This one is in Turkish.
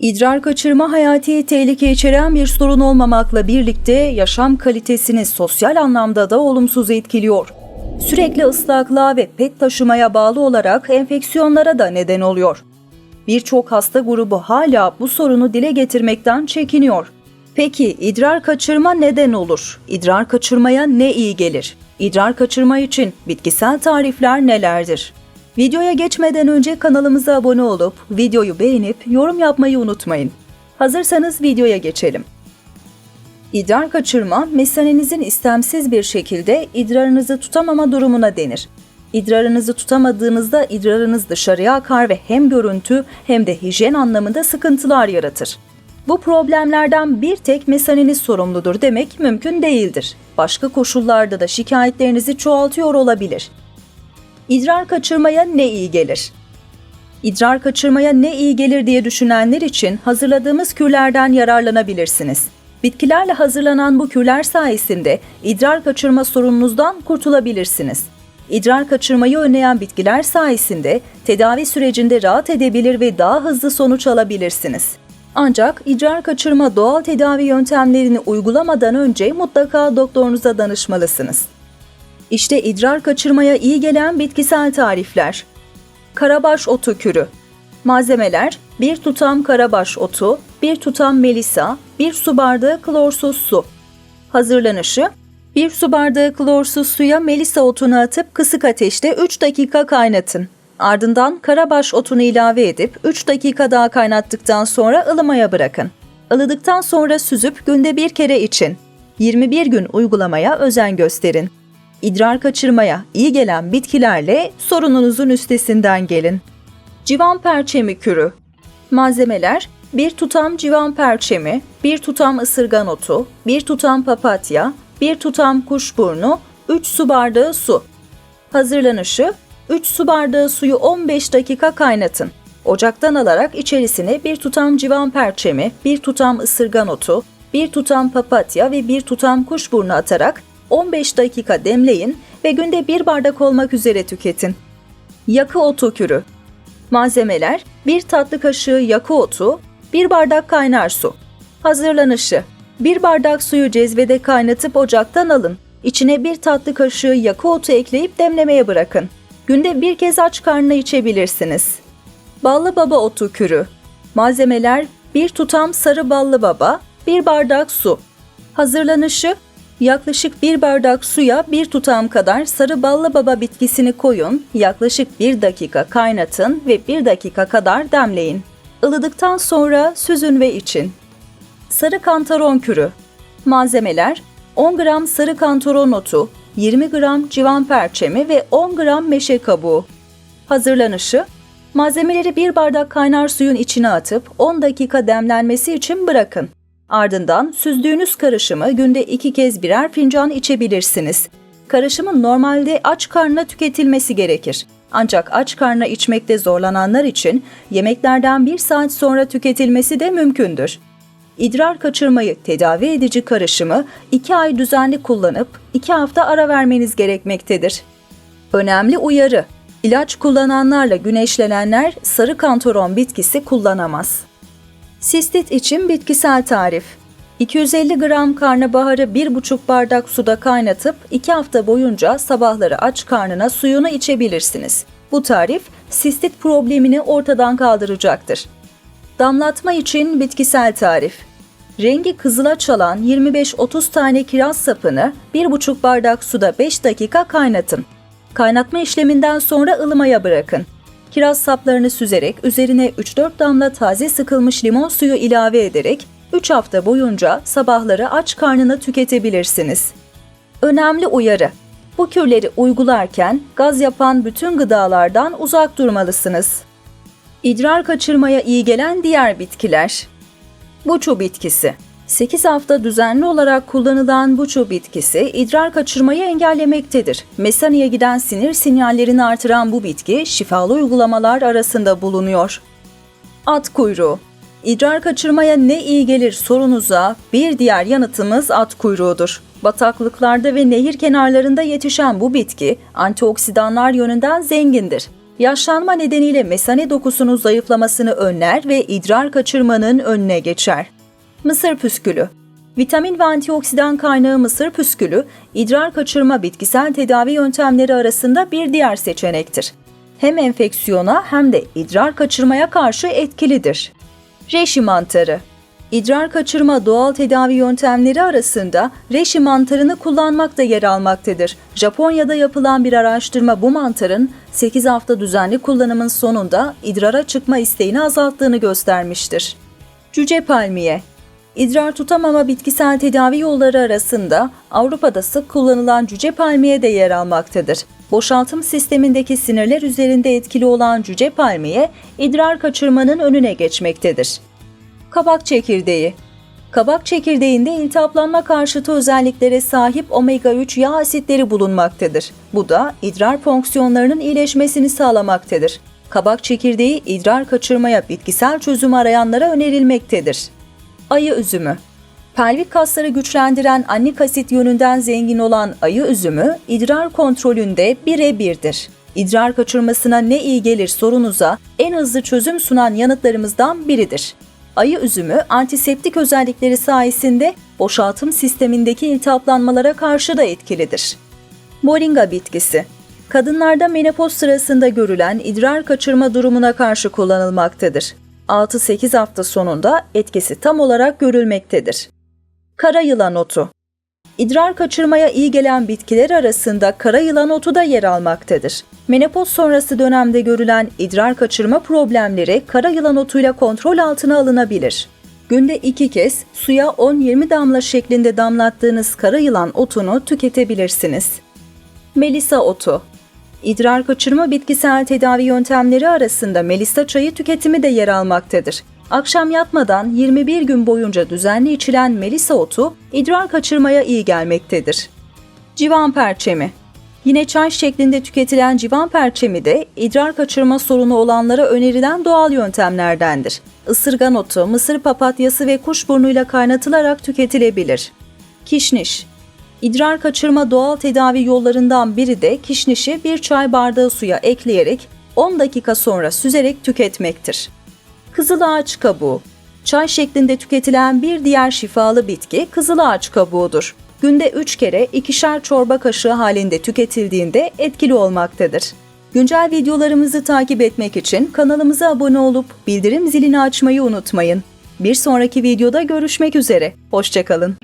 İdrar kaçırma hayati tehlike içeren bir sorun olmamakla birlikte yaşam kalitesini sosyal anlamda da olumsuz etkiliyor. Sürekli ıslaklığa ve pet taşımaya bağlı olarak enfeksiyonlara da neden oluyor. Birçok hasta grubu hala bu sorunu dile getirmekten çekiniyor. Peki idrar kaçırma neden olur? İdrar kaçırmaya ne iyi gelir? İdrar kaçırma için bitkisel tarifler nelerdir? Videoya geçmeden önce kanalımıza abone olup videoyu beğenip yorum yapmayı unutmayın. Hazırsanız videoya geçelim. İdrar kaçırma, mesanenizin istemsiz bir şekilde idrarınızı tutamama durumuna denir. İdrarınızı tutamadığınızda idrarınız dışarıya akar ve hem görüntü hem de hijyen anlamında sıkıntılar yaratır. Bu problemlerden bir tek mesaneniz sorumludur demek mümkün değildir. Başka koşullarda da şikayetlerinizi çoğaltıyor olabilir. İdrar kaçırmaya ne iyi gelir? İdrar kaçırmaya ne iyi gelir diye düşünenler için hazırladığımız kürlerden yararlanabilirsiniz. Bitkilerle hazırlanan bu kürler sayesinde idrar kaçırma sorununuzdan kurtulabilirsiniz. İdrar kaçırmayı önleyen bitkiler sayesinde tedavi sürecinde rahat edebilir ve daha hızlı sonuç alabilirsiniz. Ancak idrar kaçırma doğal tedavi yöntemlerini uygulamadan önce mutlaka doktorunuza danışmalısınız. İşte idrar kaçırmaya iyi gelen bitkisel tarifler. Karabaş otu kürü. Malzemeler: 1 tutam karabaş otu, 1 tutam melisa, 1 su bardağı klorsuz su. Hazırlanışı: 1 su bardağı klorsuz suya melisa otunu atıp kısık ateşte 3 dakika kaynatın. Ardından karabaş otunu ilave edip 3 dakika daha kaynattıktan sonra ılımaya bırakın. Ilıdıktan sonra süzüp günde bir kere için. 21 gün uygulamaya özen gösterin. İdrar kaçırmaya iyi gelen bitkilerle sorununuzun üstesinden gelin. Civan perçemi kürü. Malzemeler 1 tutam civan perçemi, 1 tutam ısırgan otu, 1 tutam papatya, 1 tutam kuşburnu, 3 su bardağı su. Hazırlanışı 3 su bardağı suyu 15 dakika kaynatın. Ocaktan alarak içerisine 1 tutam civan perçemi, 1 tutam ısırgan otu, 1 tutam papatya ve 1 tutam kuşburnu atarak 15 dakika demleyin ve günde 1 bardak olmak üzere tüketin. Yakı otu kürü. Malzemeler 1 tatlı kaşığı yakı otu, 1 bardak kaynar su. Hazırlanışı 1 bardak suyu cezvede kaynatıp ocaktan alın. İçine 1 tatlı kaşığı yakı otu ekleyip demlemeye bırakın. Günde bir kez aç karnına içebilirsiniz. Ballı baba otu kürü. Malzemeler 1 tutam sarı ballı baba, 1 bardak su. Hazırlanışı Yaklaşık 1 bardak suya 1 tutam kadar sarı ballı baba bitkisini koyun, yaklaşık 1 dakika kaynatın ve 1 dakika kadar demleyin. Ilıdıktan sonra süzün ve için. Sarı kantaron kürü. Malzemeler 10 gram sarı kantaron otu, 20 gram civan perçemi ve 10 gram meşe kabuğu. Hazırlanışı Malzemeleri bir bardak kaynar suyun içine atıp 10 dakika demlenmesi için bırakın. Ardından süzdüğünüz karışımı günde iki kez birer fincan içebilirsiniz. Karışımın normalde aç karnına tüketilmesi gerekir. Ancak aç karnına içmekte zorlananlar için yemeklerden bir saat sonra tüketilmesi de mümkündür. İdrar kaçırmayı tedavi edici karışımı 2 ay düzenli kullanıp 2 hafta ara vermeniz gerekmektedir. Önemli uyarı. İlaç kullananlarla güneşlenenler sarı kantaron bitkisi kullanamaz. Sistit için bitkisel tarif. 250 gram karnabaharı 1,5 bardak suda kaynatıp 2 hafta boyunca sabahları aç karnına suyunu içebilirsiniz. Bu tarif sistit problemini ortadan kaldıracaktır. Damlatma için bitkisel tarif. Rengi kızıla çalan 25-30 tane kiraz sapını 1,5 bardak suda 5 dakika kaynatın. Kaynatma işleminden sonra ılımaya bırakın. Kiraz saplarını süzerek üzerine 3-4 damla taze sıkılmış limon suyu ilave ederek 3 hafta boyunca sabahları aç karnına tüketebilirsiniz. Önemli uyarı. Bu kürleri uygularken gaz yapan bütün gıdalardan uzak durmalısınız. İdrar kaçırmaya iyi gelen diğer bitkiler. Buçu bitkisi. 8 hafta düzenli olarak kullanılan buçu bitkisi idrar kaçırmayı engellemektedir. Mesaniye giden sinir sinyallerini artıran bu bitki şifalı uygulamalar arasında bulunuyor. At kuyruğu İdrar kaçırmaya ne iyi gelir sorunuza bir diğer yanıtımız at kuyruğudur. Bataklıklarda ve nehir kenarlarında yetişen bu bitki antioksidanlar yönünden zengindir. Yaşlanma nedeniyle mesane dokusunun zayıflamasını önler ve idrar kaçırmanın önüne geçer. Mısır püskülü Vitamin ve antioksidan kaynağı mısır püskülü, idrar kaçırma bitkisel tedavi yöntemleri arasında bir diğer seçenektir. Hem enfeksiyona hem de idrar kaçırmaya karşı etkilidir. Reşi mantarı İdrar kaçırma doğal tedavi yöntemleri arasında reşi mantarını kullanmak da yer almaktadır. Japonya'da yapılan bir araştırma bu mantarın 8 hafta düzenli kullanımın sonunda idrara çıkma isteğini azalttığını göstermiştir. Cüce palmiye İdrar tutamama bitkisel tedavi yolları arasında Avrupa'da sık kullanılan cüce palmiye de yer almaktadır. Boşaltım sistemindeki sinirler üzerinde etkili olan cüce palmiye, idrar kaçırmanın önüne geçmektedir. Kabak çekirdeği Kabak çekirdeğinde iltihaplanma karşıtı özelliklere sahip omega-3 yağ asitleri bulunmaktadır. Bu da idrar fonksiyonlarının iyileşmesini sağlamaktadır. Kabak çekirdeği idrar kaçırmaya bitkisel çözüm arayanlara önerilmektedir. Ayı üzümü Pelvik kasları güçlendiren annik asit yönünden zengin olan ayı üzümü idrar kontrolünde birebirdir. İdrar kaçırmasına ne iyi gelir sorunuza en hızlı çözüm sunan yanıtlarımızdan biridir. Ayı üzümü antiseptik özellikleri sayesinde boşaltım sistemindeki iltihaplanmalara karşı da etkilidir. Moringa bitkisi Kadınlarda menopoz sırasında görülen idrar kaçırma durumuna karşı kullanılmaktadır. 6-8 hafta sonunda etkisi tam olarak görülmektedir. Kara yılan otu İdrar kaçırmaya iyi gelen bitkiler arasında kara yılan otu da yer almaktadır. Menopoz sonrası dönemde görülen idrar kaçırma problemleri kara yılan otuyla kontrol altına alınabilir. Günde iki kez suya 10-20 damla şeklinde damlattığınız kara yılan otunu tüketebilirsiniz. Melisa otu İdrar kaçırma bitkisel tedavi yöntemleri arasında melisa çayı tüketimi de yer almaktadır. Akşam yatmadan 21 gün boyunca düzenli içilen melisa otu idrar kaçırmaya iyi gelmektedir. Civan perçemi Yine çay şeklinde tüketilen civan perçemi de idrar kaçırma sorunu olanlara önerilen doğal yöntemlerdendir. Isırgan otu, mısır papatyası ve kuşburnuyla kaynatılarak tüketilebilir. Kişniş İdrar kaçırma doğal tedavi yollarından biri de kişnişi bir çay bardağı suya ekleyerek 10 dakika sonra süzerek tüketmektir. Kızıl ağaç kabuğu Çay şeklinde tüketilen bir diğer şifalı bitki kızıl ağaç kabuğudur. Günde 3 kere ikişer çorba kaşığı halinde tüketildiğinde etkili olmaktadır. Güncel videolarımızı takip etmek için kanalımıza abone olup bildirim zilini açmayı unutmayın. Bir sonraki videoda görüşmek üzere. Hoşçakalın.